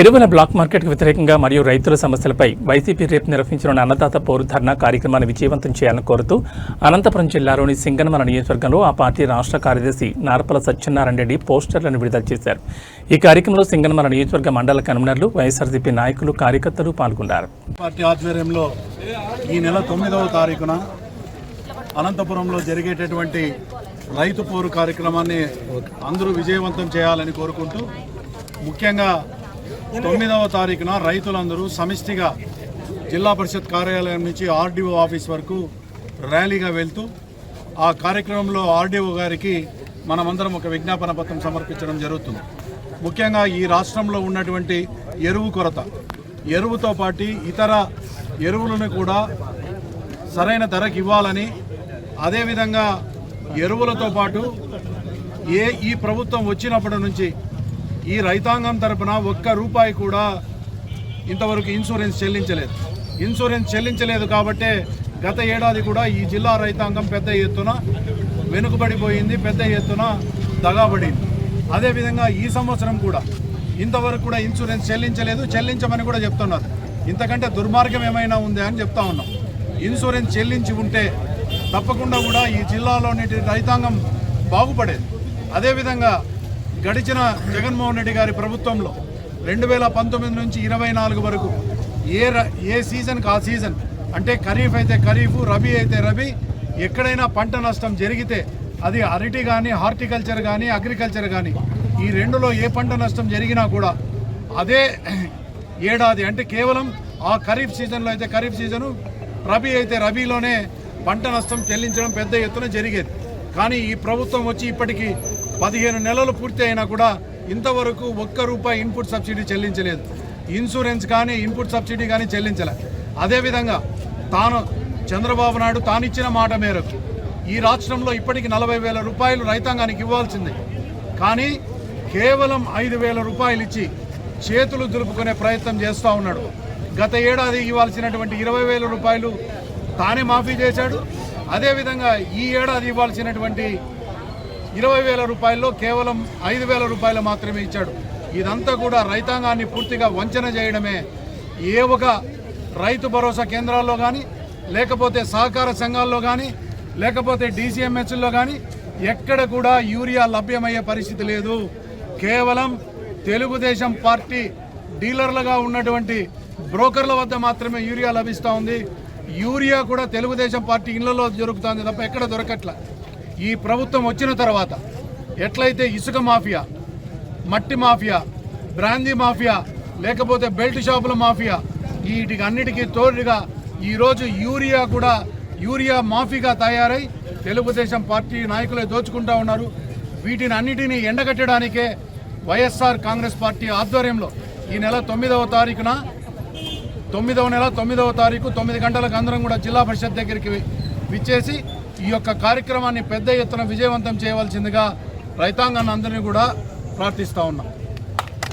ఎరువుల బ్లాక్ మార్కెట్కు వ్యతిరేకంగా మరియు రైతుల సమస్యలపై వైసీపీ రేపు నిర్వహించనున్న అన్నదాత పోరు ధర్నా కార్యక్రమాన్ని విజయవంతం చేయాలని కోరుతూ అనంతపురం జిల్లాలోని సింగనమల నియోజకవర్గంలో ఆ పార్టీ రాష్ట్ర కార్యదర్శి నార్పల సత్యనారాయణ రెడ్డి పోస్టర్లను విడుదల చేశారు. ఈ కార్యక్రమంలో సింగనమల నియోజకవర్గ మండల కన్వీనర్లు వైఎస్ఆర్సీపీ నాయకులు కార్యకర్తలు పాల్గొన్నారు. పార్టీ ఆధ్వర్యంలో ఈ నెల తొమ్మిదవ తారీఖున అనంతపురంలో జరిగేటటువంటి రైతు పోరు కార్యక్రమాన్ని అందరూ విజయవంతం చేయాలని కోరుకుంటూ ముఖ్యంగా తొమ్మిదవ తారీఖున రైతులందరూ సమిష్టిగా జిల్లా పరిషత్ కార్యాలయం నుంచి ఆర్డీఓ ఆఫీస్ వరకు ర్యాలీగా వెళ్తూ ఆ కార్యక్రమంలో ఆర్డీఓ గారికి మనమందరం ఒక విజ్ఞాపన పత్రం సమర్పించడం జరుగుతుంది. ముఖ్యంగా ఈ రాష్ట్రంలో ఉన్నటువంటి ఎరువు కొరత. ఎరువుతో పాటు ఇతర ఎరువులను కూడా సరైన ధరకు ఇవ్వాలని అదేవిధంగా ఎరువులతో పాటు ఏ ఈ ప్రభుత్వం వచ్చినప్పటి నుంచి ఈ రైతాంగం తరపున ఒక్క రూపాయి కూడా ఇంతవరకు ఇన్సూరెన్స్ చెల్లించలేదు. ఇన్సూరెన్స్ చెల్లించలేదు కాబట్టే గత ఏడాది కూడా ఈ జిల్లా రైతాంగం పెద్ద ఎత్తున వెనుకబడిపోయింది పెద్ద ఎత్తున దగాబడింది అదేవిధంగా ఈ సంవత్సరం కూడా ఇంతవరకు కూడా ఇన్సూరెన్స్ చెల్లించలేదు చెల్లించమని కూడా చెప్తున్నారు. ఇంతకంటే దుర్మార్గం ఏమైనా ఉందా అని చెప్తా ఉన్నాం. ఇన్సూరెన్స్ చెల్లించి ఉంటే తప్పకుండా కూడా ఈ జిల్లాలోని రైతాంగం బాగుపడేది. అదేవిధంగా గడిచిన జగన్మోహన్ రెడ్డి గారి ప్రభుత్వంలో రెండు వేల పంతొమ్మిది నుంచి ఇరవై నాలుగు వరకు ఏ ర- ఏ సీజన్కి ఆ సీజన్ అంటే ఖరీఫ్ అయితే ఖరీఫ్ రబీ అయితే రబీ ఎక్కడైనా పంట నష్టం జరిగితే అది అరటి కానీ హార్టికల్చర్ కానీ అగ్రికల్చర్ కానీ ఈ రెండులో ఏ పంట నష్టం జరిగినా కూడా అదే ఏడాది అంటే కేవలం ఆ ఖరీఫ్ సీజన్లో అయితే ఖరీఫ్ సీజను రబీ అయితే రబీలోనే పంట నష్టం చెల్లించడం పెద్ద ఎత్తున జరిగేది. కానీ ఈ ప్రభుత్వం వచ్చి ఇప్పటికీ పదిహేను నెలలు పూర్తి అయినా కూడా ఇంతవరకు ఒక్క రూపాయి ఇన్పుట్ సబ్సిడీ చెల్లించలేదు. ఇన్సూరెన్స్ కానీ ఇన్పుట్ సబ్సిడీ కానీ చెల్లించలే. అదేవిధంగా తాను చంద్రబాబు నాయుడు తానిచ్చిన మాట మేరకు ఈ రాష్ట్రంలో ఇప్పటికి నలభై వేల రూపాయలు రైతాంగానికి ఇవ్వాల్సిందే. కానీ కేవలం ఐదు వేల రూపాయలు ఇచ్చి చేతులు దులుపుకునే ప్రయత్నం చేస్తూ ఉన్నాడు. గత ఏడాది ఇవ్వాల్సినటువంటి ఇరవై వేల రూపాయలు తానే మాఫీ చేశాడు. అదేవిధంగా ఈ ఏడాది ఇవ్వాల్సినటువంటి ఇరవై వేల రూపాయల్లో కేవలం ఐదు వేల రూపాయలు మాత్రమే ఇచ్చాడు. ఇదంతా కూడా రైతాంగాన్ని పూర్తిగా వంచన చేయడమే. ఏ ఒక రైతు భరోసా కేంద్రాల్లో కానీ లేకపోతే సహకార సంఘాల్లో కానీ లేకపోతే డీసీఎంహెచ్ల్లో కానీ ఎక్కడ కూడా యూరియా లభ్యమయ్యే పరిస్థితి లేదు. కేవలం తెలుగుదేశం పార్టీ డీలర్లుగా ఉన్నటువంటి బ్రోకర్ల వద్ద మాత్రమే యూరియా లభిస్తూ ఉంది. యూరియా కూడా తెలుగుదేశం పార్టీ ఇళ్ళలో దొరుకుతుంది తప్ప ఎక్కడ దొరకట్లే. ఈ ప్రభుత్వం వచ్చిన తర్వాత ఎట్లయితే ఇసుక మాఫియా మట్టి మాఫియా బ్రాందీ మాఫియా లేకపోతే బెల్ట్ షాపుల మాఫియా వీటికి అన్నిటికీ తోడుగా ఈరోజు యూరియా కూడా యూరియా మాఫీగా తయారై తెలుగుదేశం పార్టీ నాయకులే దోచుకుంటా ఉన్నారు. వీటిని అన్నిటినీ ఎండగట్టడానికే వైఎస్ఆర్ కాంగ్రెస్ పార్టీ ఆధ్వర్యంలో ఈ నెల తొమ్మిదవ తారీఖున తొమ్మిదవ నెల తొమ్మిదవ తారీఖు తొమ్మిది గంటలకు అందరం కూడా జిల్లా పరిషత్ దగ్గరికి విచ్చేసి ఈ యొక్క కార్యక్రమాన్ని పెద్ద ఎత్తున విజయవంతం చేయవలసిందిగా రైతాంగాన్ని అందరినీ కూడా ప్రార్థిస్తూ ఉన్నాం.